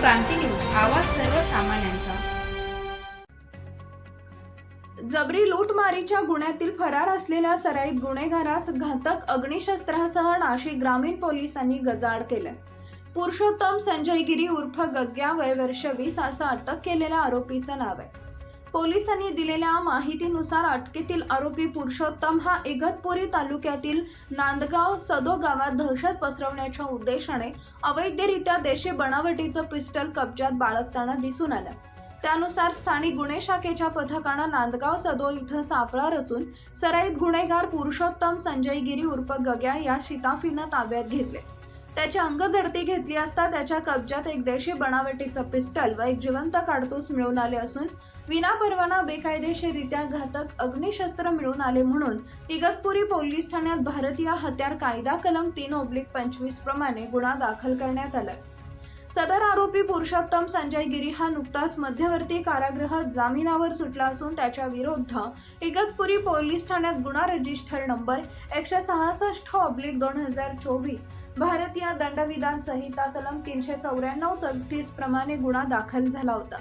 क्रांती news आवाज सर्वसामान्यांचा. जबरी लूटमारीच्या गुन्ह्यातील फरार असलेल्या सराईत गुन्हेगारास घातक अग्निशस्त्रासह नाशिक ग्रामीण पोलिसांनी गजाड केलं. पुरुषोत्तम संजय गिरी उर्फ गग्या वय वर्ष वीस असं अटक केलेल्या आरोपीचं नाव आहे. पोलिसांनी दिलेल्या माहितीनुसार अटकेतील आरोपी पुरुषोत्तम हा इगतपुरी तालुक्यातील नांदगाव सदो गावात दहशत पसरवण्याच्या उद्देशाने अवैधरित्या देशी बनावटीचं पिस्टल कब्जात बाळगताना दिसून आलं. त्यानुसार स्थानिक गुन्हे शाखेच्या पथकानं नांदगाव सदोल इथं सापळा रचून सराईत गुन्हेगार पुरुषोत्तम संजय गिरी उर्फ गग्या या शिताफीनं ताब्यात घेतले. त्याची अंगझडती घेतली असता त्याच्या कब्जात एक देशी बनावटीचं पिस्टल व एक जिवंत काडतूस मिळून आले असून विनापरवाना बेकायदेशीररित्या घातक अग्निशस्त्र मिळून आले म्हणून इगतपुरी पोलीस ठाण्यात भारतीय हत्यार कायदा कलम तीन ओब्लिक पंचवीस प्रमाणे गुन्हा दाखल करण्यात आला. सदर आरोपी पुरुषोत्तम संजय गिरी हा नुकताच मध्यवर्ती कारागृहात जामिनावर सुटला असून त्याच्या विरुद्ध इगतपुरी पोलीस ठाण्यात गुन्हा रजिस्टर नंबर एकशे सहासष्ट ऑब्लिक दोन हजार चोवीस भारतीय दंडविधान संहिता कलम तीनशे चौऱ्याण्णव चौतीस प्रमाणे गुन्हा दाखल झाला होता.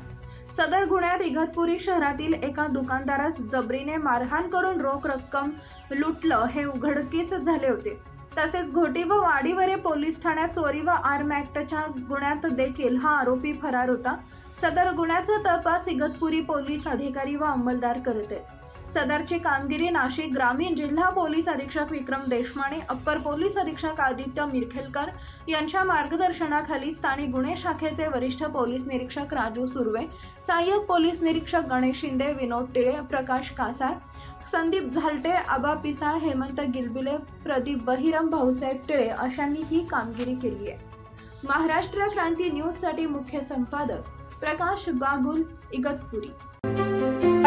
सदर गुन्ह्यात इगतपुरी शहरातील एका दुकानदारास जबरीने मारहाण करून रोख रक्कम लुटलं हे उघडकीस झाले होते. तसेच घोटी व वाडीवरे पोलीस ठाण्यात चोरी व आर्म ऍक्टच्या गुन्ह्यात देखील हा आरोपी फरार होता. सदर गुन्ह्याचा तपास इगतपुरी पोलीस अधिकारी व अंमलदार करत आहेत. सदरची कामगिरी नाशिक ग्रामीण जिल्हा पोलीस अधीक्षक विक्रम देशमाने अप्पर पोलीस अधीक्षक आदित्य मिरखेलकर यांच्या मार्गदर्शनाखाली स्थानिक गुन्हे शाखेचे वरिष्ठ पोलीस निरीक्षक राजू सुर्वे सहाय्यक पोलीस निरीक्षक गणेश शिंदे विनोद टिळे प्रकाश कासार संदीप झालटे आबा पिसाळ हेमंत गिलबिले प्रदीप बहिरम भाऊसाहेब टिळे अशांनी ही कामगिरी केली आहे. महाराष्ट्र क्रांती न्यूजसाठी मुख्य संपादक प्रकाश बागुल इगतपुरी.